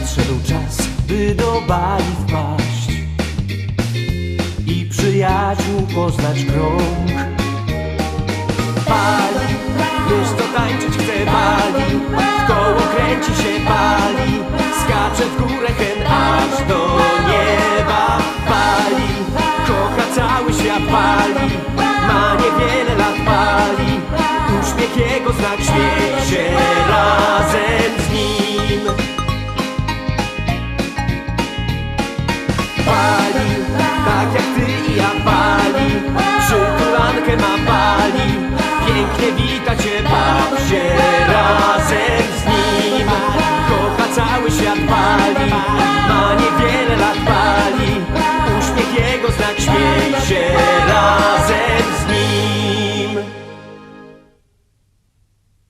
nadszedł czas, by do Bali wpaść i przyjaciół poznać krąg. Bali, wiesz tańczyć chce Bali, w koło kręci się Bali, skacze w górę hen aż do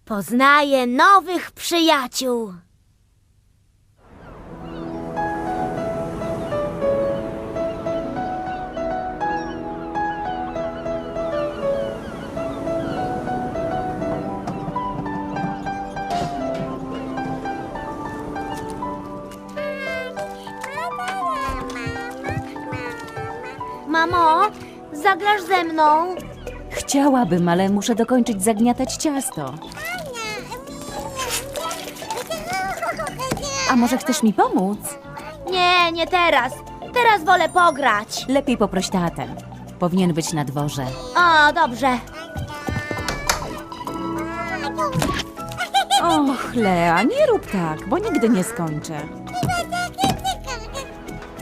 Poznaję nowych przyjaciół. Mamo, zagrasz ze mną? Chciałabym, ale muszę dokończyć zagniatać ciasto. A może chcesz mi pomóc? Nie, nie teraz. Teraz wolę pograć. Lepiej poproś tatę. Powinien być na dworze. O, dobrze. Och, Lea, nie rób tak, bo nigdy nie skończę.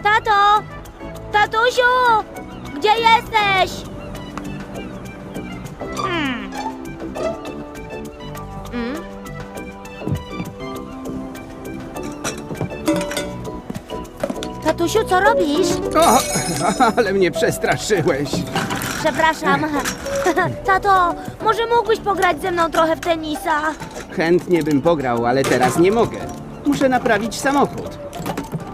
Tato! Tatusiu! Gdzie jesteś? Tatusiu, co robisz? O, ale mnie przestraszyłeś. Przepraszam. Tato, może mógłbyś pograć ze mną trochę w tenisa? Chętnie bym pograł, ale teraz nie mogę. Muszę naprawić samochód.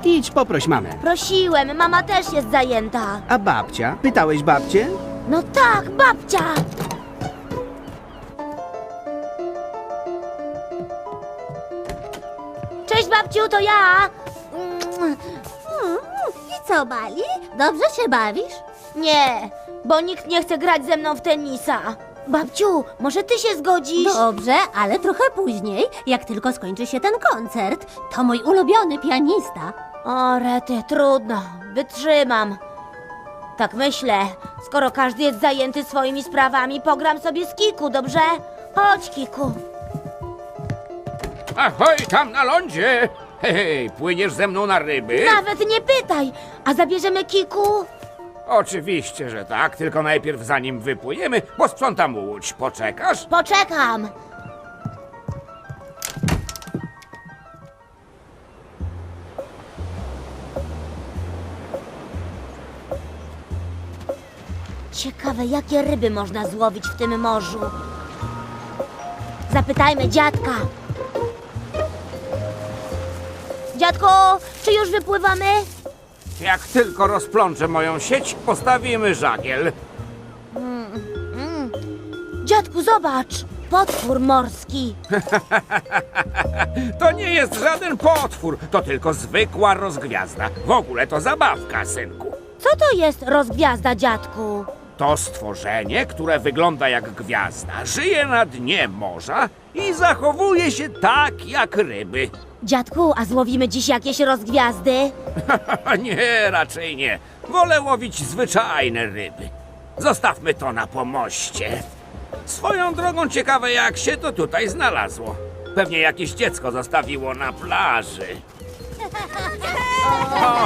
Idź, poproś mamę. Prosiłem, mama też jest zajęta. A babcia? Pytałeś babcię? No tak, babcia! Cześć babciu, to ja! Mm, co, Bali? Dobrze się bawisz? Nie, bo nikt nie chce grać ze mną w tenisa. Babciu, może ty się zgodzisz? Dobrze, ale trochę później, jak tylko skończy się ten koncert. To mój ulubiony pianista. O, rety, trudno, wytrzymam. Tak myślę, skoro każdy jest zajęty swoimi sprawami, pogram sobie z Kiku, dobrze? Chodź, Kiku. Ahoj, tam na lądzie! Hej, płyniesz ze mną na ryby? Nawet nie pytaj, a zabierzemy Kiku? Oczywiście, że tak, tylko najpierw zanim wypłyniemy, posprzątam łódź. Poczekasz? Poczekam. Ciekawe, jakie ryby można złowić w tym morzu. Zapytajmy dziadka. Dziadko, czy już wypływamy? Jak tylko rozplączę moją sieć, postawimy żagiel. Dziadku, zobacz! Potwór morski. To nie jest żaden potwór, to tylko zwykła rozgwiazda. W ogóle to zabawka, synku. Co to jest rozgwiazda, dziadku? To stworzenie, które wygląda jak gwiazda, żyje na dnie morza i zachowuje się tak jak ryby. Dziadku, a złowimy dziś jakieś rozgwiazdy? nie, raczej nie. Wolę łowić zwyczajne ryby. Zostawmy to na pomoście. Swoją drogą ciekawe, jak się to tutaj znalazło. Pewnie jakieś dziecko zostawiło na plaży.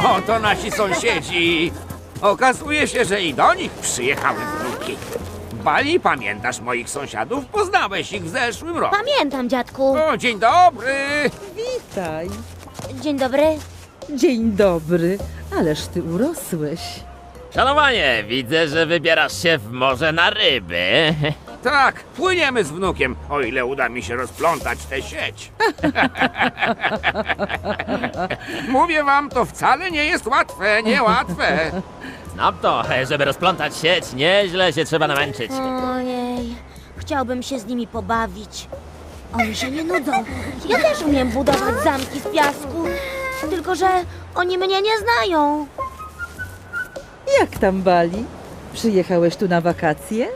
O, to nasi sąsiedzi. Okazuje się, że i do nich przyjechały wnuki. Bali, pamiętasz moich sąsiadów? Poznałeś ich w zeszłym roku. Pamiętam, dziadku. O, dzień dobry. Witaj. Dzień dobry. Dzień dobry. Ależ ty urosłeś. Szanowanie, widzę, że wybierasz się w morze na ryby. Tak, płyniemy z wnukiem, o ile uda mi się rozplątać tę sieć. Mówię wam, to wcale nie jest łatwe, niełatwe. Znam to, żeby rozplątać sieć, nieźle się trzeba namęczyć. Ojej, chciałbym się z nimi pobawić. Oni się nie nudzą. Ja też umiem budować zamki z piasku. Tylko, że oni mnie nie znają. Jak tam Bali? Przyjechałeś tu na wakacje?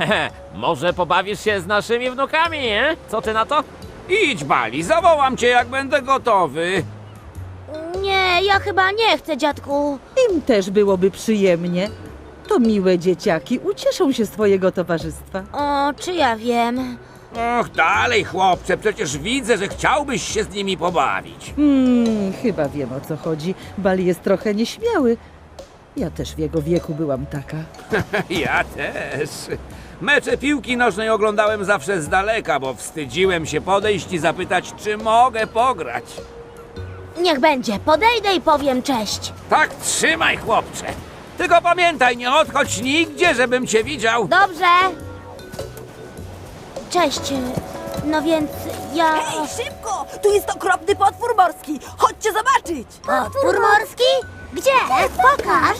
Hehe, może pobawisz się z naszymi wnukami, nie? Co ty na to? Idź, Bali, zawołam cię, jak będę gotowy. Nie, ja chyba nie chcę, dziadku. Im też byłoby przyjemnie. To miłe dzieciaki, ucieszą się z twojego towarzystwa. O, czy ja wiem? Och, dalej, chłopcze, przecież widzę, że chciałbyś się z nimi pobawić. Hmm, chyba wiem o co chodzi. Bali jest trochę nieśmiały. Ja też w jego wieku byłam taka. Ja też. Mecze piłki nożnej oglądałem zawsze z daleka, bo wstydziłem się podejść i zapytać, czy mogę pograć. Niech będzie, podejdę i powiem cześć. Tak, trzymaj, chłopcze. Tylko pamiętaj, nie odchodź nigdzie, żebym cię widział. Dobrze. Cześć. No więc ja... Ej, szybko! Tu jest okropny potwór morski! Chodźcie zobaczyć! Potwór morski? Gdzie? Pokaż.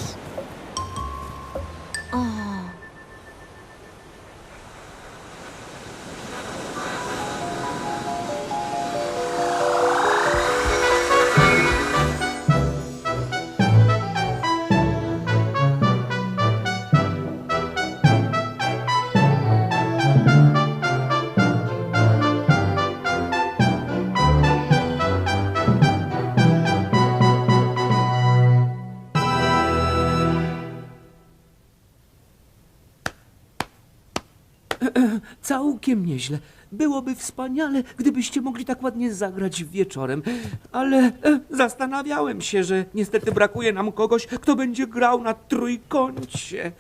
Całkiem nieźle. Byłoby wspaniale, gdybyście mogli tak ładnie zagrać wieczorem. Ale e, zastanawiałem się, że niestety brakuje nam kogoś, kto będzie grał na trójkącie.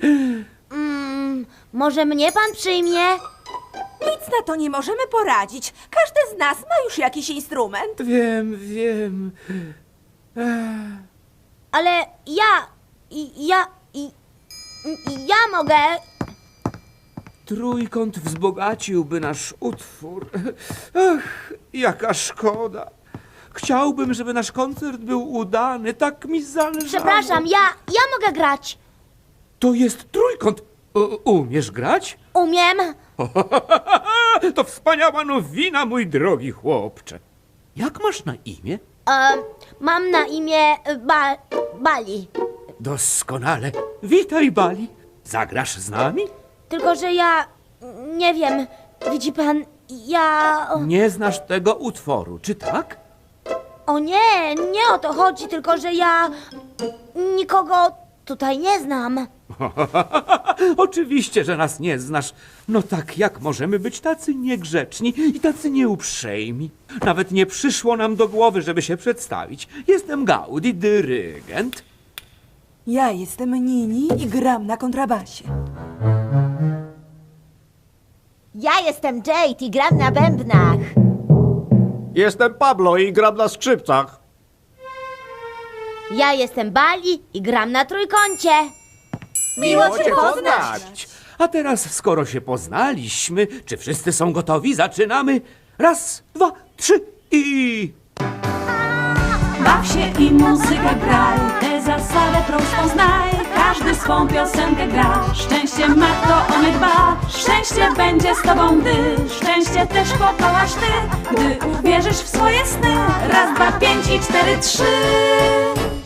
Mm, może mnie pan przyjmie? Nic na to nie możemy poradzić. Każdy z nas ma już jakiś instrument. Wiem, wiem. Ale ja... i- Ja... i- i- Ja mogę... Trójkąt wzbogaciłby nasz utwór. Ach, jaka szkoda. Chciałbym, żeby nasz koncert był udany. Tak mi zależy. Przepraszam, ja... Ja mogę grać. To jest trójkąt. U, umiesz grać? Umiem. To wspaniała nowina, mój drogi chłopcze. Jak masz na imię? E, mam na imię e, ba, Bali. Doskonale. Witaj, Bali. Zagrasz z nami? Tylko, że ja... Nie wiem. Widzi pan, ja... Nie znasz tego utworu, czy tak? O nie, nie o to chodzi, tylko, że ja... Nikogo tutaj nie znam. Oczywiście, że nas nie znasz. No tak, jak możemy być tacy niegrzeczni i tacy nieuprzejmi? Nawet nie przyszło nam do głowy, żeby się przedstawić. Jestem Gaudi, dyrygent. Ja jestem Nini i gram na kontrabasie. Ja jestem Jade i gram na bębnach. Jestem Pablo i gram na skrzypcach. Ja jestem Bali i gram na trójkącie. Miło cię poznać! A teraz, skoro się poznaliśmy, czy wszyscy są gotowi? Zaczynamy. Raz, dwa, trzy i... Baw się i muzykę graj, tę zasadę prostą znaj. Każdy swą piosenkę gra, szczęście ma kto o nie dba. Szczęście będzie z tobą, gdy szczęście też pokołasz ty. Gdy uwierzysz w swoje sny, raz, dwa, pięć i cztery, trzy.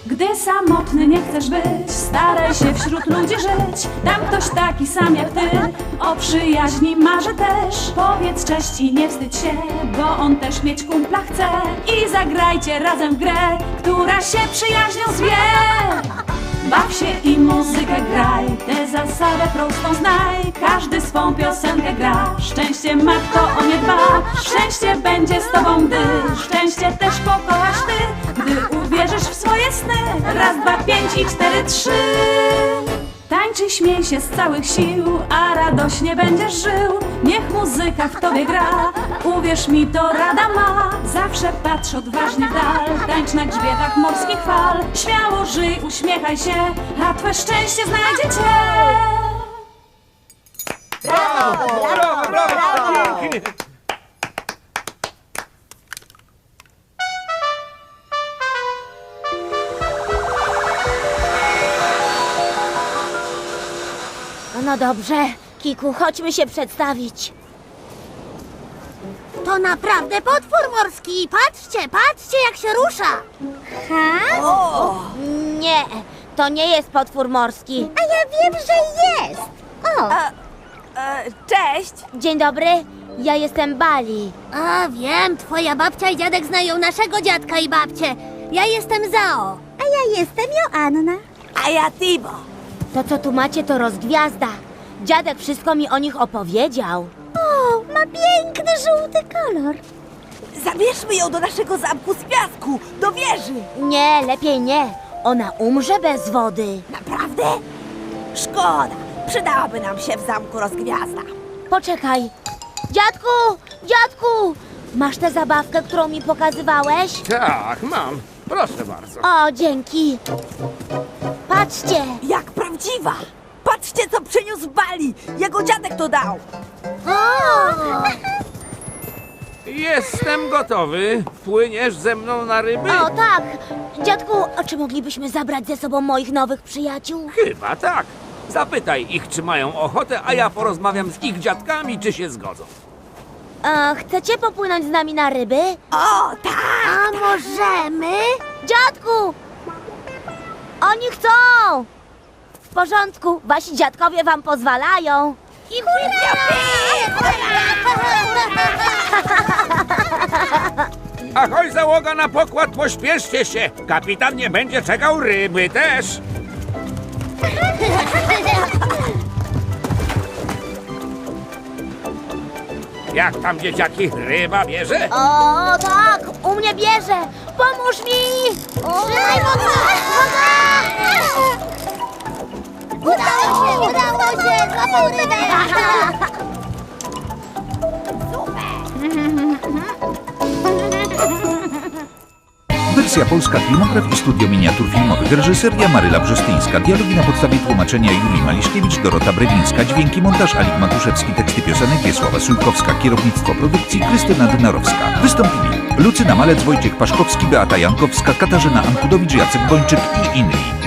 Gdy samotny nie chcesz być, staraj się wśród ludzi żyć. Tam ktoś taki sam jak ty, o przyjaźni marzy też. Powiedz cześć i nie wstydź się, bo on też mieć kumpla chce. I zagrajcie razem w grę, która się przyjaźnią zwie. Baw się i muzykę graj, tę zasadę prostą znaj. Każdy swą piosenkę gra, szczęście ma kto o nie dba. Szczęście będzie z tobą, gdy szczęście też pokołasz ty. Gdy uwierzysz w swoje sny, raz, dwa, pięć i cztery, trzy. Tańcz i śmiej się z całych sił, a radośnie będziesz żył. Niech muzyka w tobie gra, uwierz mi to rada ma. Zawsze patrz odważnie w dal, tańcz na grzbietach morskich fal. Śmiało żyj, uśmiechaj się, a twoje szczęście znajdzie cię. Brawo, brawo, brawo! Pięknie. No dobrze, Kiku, chodźmy się przedstawić. To naprawdę potwór morski. Patrzcie, patrzcie, jak się rusza. Ha? Nie, to nie jest potwór morski. A ja wiem, że jest. O, E, cześć! Dzień dobry, ja jestem Bali. a wiem, twoja babcia i dziadek znają naszego dziadka i babcię. Ja jestem Zao. A ja jestem Joanna. A ja Tibo. To, co tu macie, to rozgwiazda. Dziadek wszystko mi o nich opowiedział. O, ma piękny żółty kolor. Zabierzmy ją do naszego zamku z piasku, do wieży. Nie, lepiej nie. Ona umrze bez wody. Naprawdę? Szkoda. Przydałaby nam się w zamku rozgwiazda. Poczekaj. Dziadku, dziadku! Masz tę zabawkę, którą mi pokazywałeś? Tak, mam. Proszę bardzo. O, dzięki. Patrzcie, Jak prawdziwa. Patrzcie, co przyniósł Bali. Jego dziadek to dał. Jestem gotowy. Płyniesz ze mną na ryby? O tak! Dziadku, a czy moglibyśmy zabrać ze sobą moich nowych przyjaciół? Chyba tak. Zapytaj ich, czy mają ochotę, a ja porozmawiam z ich dziadkami, czy się zgodzą. A, chcecie popłynąć z nami na ryby? O, tak. A możemy? Dziadku! Oni chcą! W porządku, wasi dziadkowie wam pozwalają. I hurra! Ahoj, załoga na pokład, pośpieszcie się. Kapitan nie będzie czekał ryby też. Jak tam dzieciaki, ryba bierze? O, tak, u mnie bierze! Pomóż mi! Trzymaj mocno! Udało się, udało się! Rybę! Wersja polska Filmograf i Studio Miniatur Filmowych. Reżyseria Maryla Brzostyńska. Dialogi na podstawie tłumaczenia Julii Maliszkiewicz, Dorota Brewińska. Dźwięki montaż Alik Matuszewski. Teksty piosenek Wiesława Sulkowska. Kierownictwo produkcji Krystyna Dynarowska. Wystąpili Lucyna Malec, Wojciech Paszkowski, Beata Jankowska, Katarzyna Ankudowicz, Jacek Bończyk i inni.